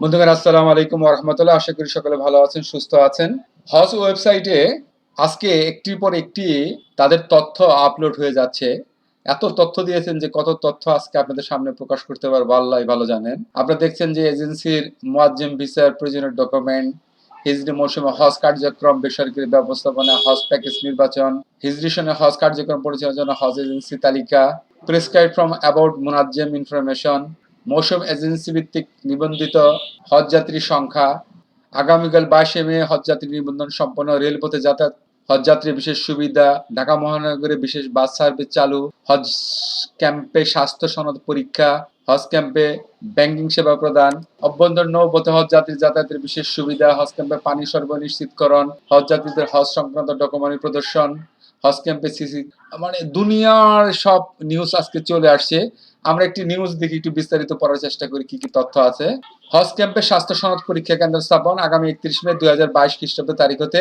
বন্ধুগণ, আসসালামু আলাইকুম রহমতুল্লাহ। আশা করি সকলে ভালো আছেন, সুস্থ আছেন। হজ ওয়েবসাইটে আজকে একটির পর একটি তাদের তথ্য আপলোড হয়ে যাচ্ছে। এত তথ্য দিয়েছেন যে কত তথ্য আজকে আপনাদের সামনে প্রকাশ করতে পারব আল্লাহ ভালো জানেন। আপনারা দেখছেন যে এজেন্সির মোয়াজ্জেম ভিসার প্রয়োজনীয় ডকুমেন্ট, হিজরি মৌসুমে হজ কার্যক্রম, বেসরকারি ব্যবস্থাপনা, হজ প্যাকেজ নির্বাচন, হিজরি সনে হজ কার্যক্রম পরিচালনার জন্য হজ এজেন্সি তালিকা, প্রেসক্রাইব ফ্রম অ্যাবাউট মুনাজ্জেম ইনফরমেশন মৌসুম এজেন্সি ভিত্তিক নিবন্ধিত হজযাত্রীর সংখ্যা। আগামীকাল বাইশে মে হজযাত্রী নিবন্ধন সম্পন্ন রেলপথে যাতায়াত হজযাত্রীর বিশেষ সুবিধা, ঢাকা মহানগরে বিশেষ বাস সার্ভিস চালু, হজ ক্যাম্পে স্বাস্থ্য সনদ পরীক্ষা, হজ ক্যাম্পে ব্যাংকিং সেবা প্রদান অভ্যন্তর নৌপথে হজ যাত্রী যাতায়াতের বিশেষ সুবিধা, হজ ক্যাম্পে পানি সরবরাহ নিশ্চিতকরণ হজ যাত্রীদের হজ সংক্রান্ত ডকুমেন্ট প্রদর্শন। হজ ক্যাম্পে সিসি মানে দুনিয়ার সব নিউজ আজকে চলে আসছে। আমরা একটি নিউজ দেখি, একটু বিস্তারিত পড়ার চেষ্টা করি, কি কি তথ্য আছে। হজ ক্যাম্পে স্বাস্থ্য সনদ পরীক্ষা কেন্দ্র স্থাপন আগামী একত্রিশ মে দুই হাজার বাইশ খ্রিস্টাব্দ তারিখ হতে।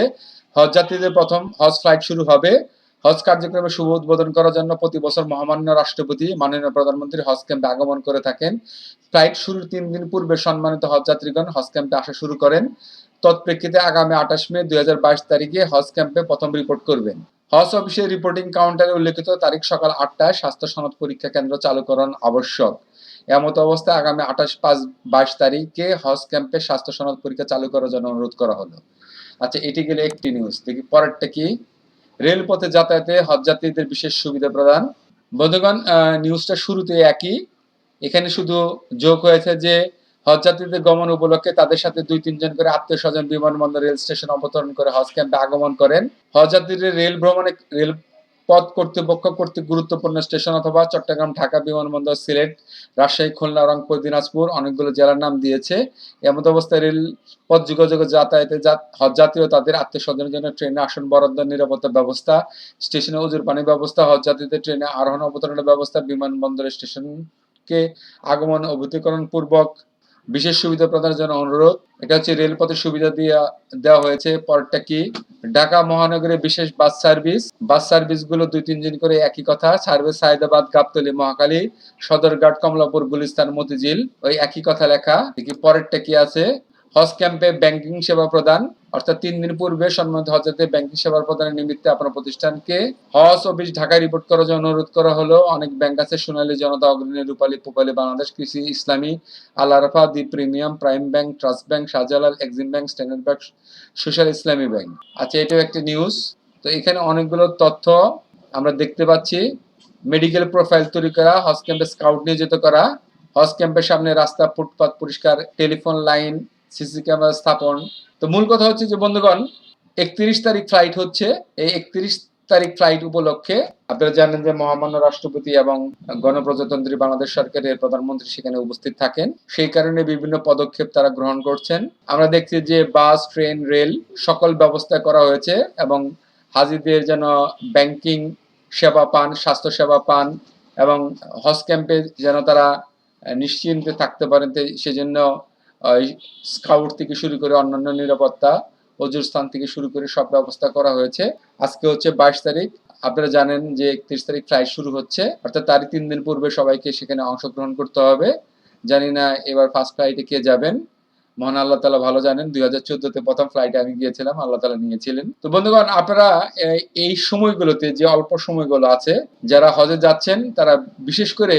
হজ যাত্রীদের প্রথম হজ ফ্লাইট শুরু হবে। হজ কার্যক্রমে শুভ উদ্বোধন করার জন্য প্রতি বছর মহামান্য রাষ্ট্রপতি, মাননীয় প্রধানমন্ত্রী হজ ক্যাম্পে আগমন করে থাকেন। ফ্লাইট শুরুর তিন দিন পূর্বে সম্মানিত হজ যাত্রীগণ হজ ক্যাম্পে আসা শুরু করেন। তৎপ্রেক্ষিতে আগামী আঠাশ মে দুই হাজার বাইশ তারিখে হজ ক্যাম্পে প্রথম রিপোর্ট করবেন। হজ অফিসের রিপোর্টিং কাউন্টারে উল্লেখিত তারিখ সকাল আটটায় স্বাস্থ্য সনদ পরীক্ষা কেন্দ্র চালু চালুকরণ আবশ্যক। এমত অবস্থায় আগামী আঠাশ পাঁচ বাইশ তারিখে হজ ক্যাম্পে স্বাস্থ্য সনদ পরীক্ষা চালু করার জন্য অনুরোধ করা হলো। আচ্ছা এটি গেলে একটি নিউজ দেখি পরেরটা কি? রেলপথে যাতায়াতে হজযাত্রীদের বিশেষ সুবিধা প্রদান। বন্ধুগণ নিউজটা শুরুতে একই। এখানে শুধু যোগ হয়েছে যে হজযাত্রীদের গমন উপলক্ষে তাদের সাথে দুই তিনজন করে আত্মীয় স্বজন বিমানবন্দর রেল স্টেশন অবতরণ করে হজ ক্যাম্পে আগমন করেন। হজযাত্রীদের রেল ভ্রমণে রেল পথ কর্তৃপক্ষ কর্তৃক গুরুত্বপূর্ণ স্টেশন অথবা চট্টগ্রাম, ঢাকা বিমানবন্দর, সিলেট, রাজশাহী, খুলনা, রংপুর, দিনাজপুর অনেকগুলো জেলার নাম দিয়েছে। এমত অবস্থায় রেল পথ যোগাযোগে যাতায়াতে হজযাত্রী ও তাদের আত্মীয় স্বজনের জন্য ট্রেনে আসন, বরাদ্দ, নিরাপত্তা ব্যবস্থা, স্টেশনে উজুর পানি ব্যবস্থা হজযাত্রীদের ট্রেনে আরোহণ অবতরণের ব্যবস্থা বিমানবন্দর স্টেশনকে আগমন অভূতিকরণ পূর্বক বিশেষ সুবিধা প্রদানের জন্য অনুরোধ। এটা হচ্ছে রেলপথের সুবিধা দিয়ে, দেওয়া হয়েছে। পরটা কি? ঢাকা মহানগরে বিশেষ বাস সার্ভিস। বাস সার্ভিসগুলো দুই তিনজন করে একই কথা। সার্ভিস সাইদাবাদ গাবতলি মহাকালী সদরঘাট, কমলাপুর, গুলিস্তান, মতিঝিল, ওই একই কথা লেখা। দেখি পরেরটা কি আছে? হজ ক্যাম্পে ব্যাংকিং সেবা প্রদান, অর্থাৎ তিন দিন পূর্বে সম্মানিত হজরতে ব্যাংকিং সেবা প্রদানের নিমিত্তে আপনার প্রতিষ্ঠানকে হজ অফিস ঢাকায় রিপোর্ট করার জন্য অনুরোধ করা হলো। অনেক ব্যাংক আছে, সোনালী জনতা, অগ্রণী, রূপালী Pubali Bangladesh Krishi, Islami, Al Arafah the premium, prime bank, trust bank, Shahjalal, Exim bank, standard bank, social Islami bank. আচ্ছা এটাও একটি নিউজ তো এখানে অনেকগুলো তথ্য আমরা দেখতে পাচ্ছি। মেডিকেল প্রোফাইল তৈরি করা, হজ ক্যাম্পে স্কাউট নিয়োজিত করা, হজ ক্যাম্পের সামনে রাস্তা, ফুটপাত পরিষ্কার টেলিফোন লাইন সিসি ক্যামেরা স্থাপন। তো মূল কথা হচ্ছে যে, বন্ধুগণ, একত্রিশ তারিখ ফ্লাইট হচ্ছে। এই একত্রিশ তারিখ ফ্লাইট উপলক্ষে আপনারা জানেন যে মহামান্য রাষ্ট্রপতি এবং গণপ্রজাতন্ত্রী বাংলাদেশ সরকারের প্রধানমন্ত্রী সেখানে উপস্থিত থাকেন। সেই কারণে বিভিন্ন পদক্ষেপ তারা গ্রহণ করছেন। আমরা দেখছি যে বাস, ট্রেন, রেল সকল ব্যবস্থা করা হয়েছে এবং হাজিদের যেন ব্যাংকিং সেবা পান, স্বাস্থ্য সেবা পান এবং হজ ক্যাম্পে যেন তারা নিশ্চিন্তে থাকতে পারেন। সেজন্য স্কাউট থেকে শুরু করে অন্যান্য নিরাপত্তা, অজুর স্থান থেকে শুরু করে সব ব্যবস্থা করা হয়েছে। আজকে হচ্ছে বাইশ তারিখ। আপনারা জানেন যে একত্রিশ তারিখ ফ্লাইট শুরু হচ্ছে। অর্থাৎ তারই তিন দিন পূর্বে সবাইকে সেখানে অংশগ্রহণ করতে হবে। জানি না এবার ফার্স্ট ফ্লাইটে কে যাবেন। মহান আল্লাহ তালা ভালো জানেন, দুই হাজার চোদ্দতে প্রথম ফ্লাইটে আমি গিয়েছিলাম, আল্লাহ তালা নিয়েছিলেন। তো বন্ধুগণ, আপনারা এই সময়গুলোতে যে অল্প সময়গুলো আছে, যারা হজে যাচ্ছেন, তারা বিশেষ করে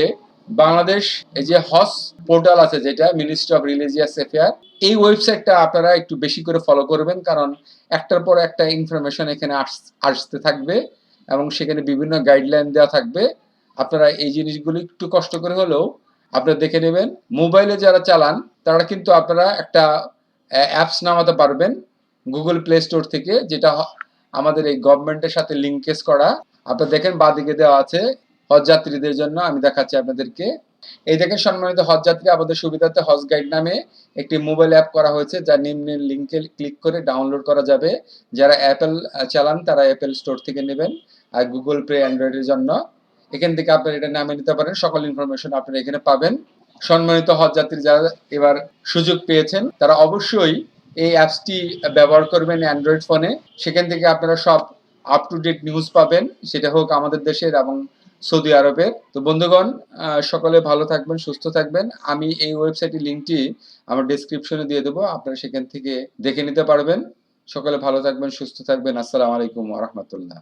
বাংলাদেশ, এই যে হজ পোর্টাল আছে যেটা মিনিস্ট্রি অফ রিলিজিয়াস অ্যাফেয়ার এই ওয়েবসাইটটা আপনারা একটু বেশি করে ফলো করবেন, কারণ একটার পর একটা ইনফরমেশন এখানে আসতে থাকবে এবং সেখানে বিভিন্ন গাইডলাইন দেওয়া থাকবে। আপনারা এই জিনিসগুলো একটু কষ্ট করে হলেও আপনারা দেখে নেবেন। মোবাইলে যারা চালান, তারা কিন্তু আপনারা একটা অ্যাপস নামাতে পারবেন গুগল প্লে স্টোর থেকে, যেটা আমাদের এই গভর্নমেন্টের সাথে লিঙ্কেজ করা। আপনারা দেখেন বাদিকে দেওয়া আছে হজযাত্রীদের জন্য আমি দেখাচ্ছি আপনাদেরকে। এই দেখেন সম্মানিত হজযাত্রী, আমাদের সুবিধার্থে হজ গাইড নামে একটি মোবাইল অ্যাপ করা হয়েছে যা নিম্নের লিঙ্কে ক্লিক করে ডাউনলোড করা যাবে। যারা অ্যাপেল চালান, তারা অ্যাপেল স্টোর থেকে নেবেন আর গুগল প্লে অ্যান্ড্রয়েডের জন্য। এখান থেকে আপনারা এটা নামে নিতে পারেন, সকল ইনফরমেশন আপনারা এখানে পাবেন। সম্মানিত হজযাত্রী, যারা এবার সুযোগ পেয়েছেন, তারা অবশ্যই এই অ্যাপসটি ব্যবহার করবেন অ্যান্ড্রয়েড ফোনে সেখান থেকে আপনারা সব আপ টু ডেট নিউজ পাবেন। সেটা হোক আমাদের দেশের এবং সৌদি আরবের। তো বন্ধুগণ সকলে ভালো থাকবেন, সুস্থ থাকবেন। আমি এই ওয়েবসাইটের লিঙ্কটি আমার ডিসক্রিপশনে দিয়ে দেবো। আপনারা সেখান থেকে দেখে নিতে পারবেন। সকলে ভালো থাকবেন, সুস্থ থাকবেন। আসসালামু আলাইকুম রহমতুল্লাহ।